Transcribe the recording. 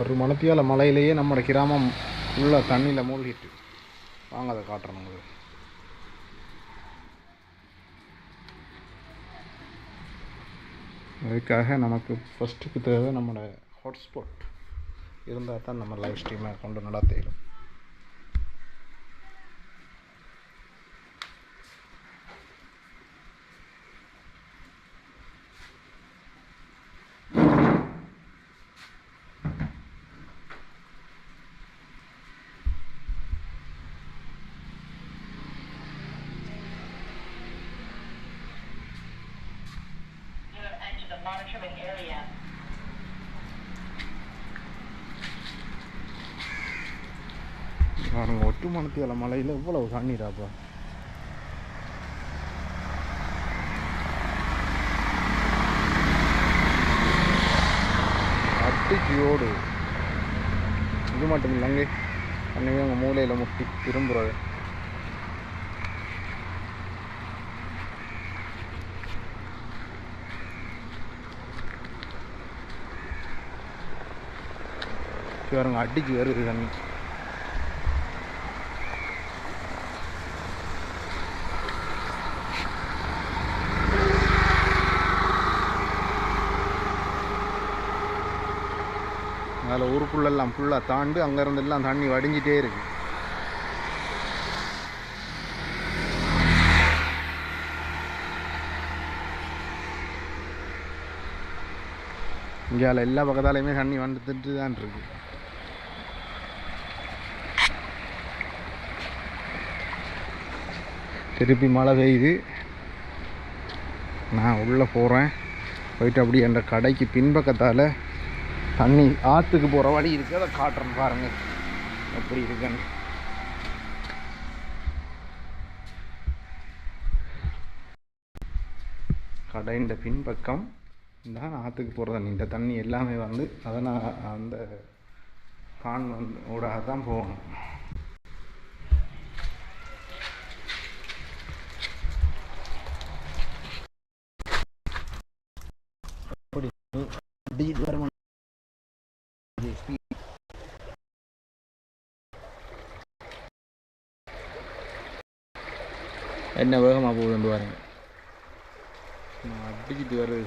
ஒரு மழைப்பியால் மலையிலேயே நம்மளோட கிராமம் உள்ள தண்ணியில் மூழ்கிட்டு. வாங்க அதை காட்டுறேன் உங்களுக்கு. அதுக்காக நமக்கு ஃபஸ்ட்டுக்கு தேவை நம்மளோட ஹாட்ஸ்பாட் இருந்தால் தான் நம்ம லைவ் ஸ்ட்ரீமை கொண்டு நடத்த monitoring area. பாருங்க ஒட்டு மலையில் இவ்வளவு தண்ணீராப்பா அட்டிக்கு இது மட்டும் இல்லைங்க. அன்னைக்கு அங்கே மூலையில் முட்டி திரும்புறது. பாருங்க அடிச்சு வருது தண்ணி. அதில் ஊருக்குள்ளெல்லாம் ஃபுல்லாக தாண்டு அங்கேருந்து எல்லாம் தண்ணி வடிஞ்சிட்டே இருக்கு. இந்தியாவில் எல்லா பக்கத்தாலையுமே தண்ணி வந்துட்டு தான் இருக்கு. திருப்பி மழை பெய்யுது. நான் உள்ளே போகிறேன். போயிட்டு அப்படியே என்ற கடைக்கு பின்பக்கத்தால் தண்ணி ஆற்றுக்கு போகிற வழி இருக்குது. அதை காட்டுறேன் பாருங்கள் எப்படி இருக்குன்னு. கடையின் பின்பக்கம் தான் ஆற்றுக்கு போகிற தண்ணி. இந்த தண்ணி எல்லாமே வந்து அதை நான் அந்த கான் வந்து ஊடாக தான் போகணும். அப்படி அடிக்கிட்டு என்ன வேகமாக போகுதுன்னு பாருங்க. நான் அடிக்கிட்டு வருது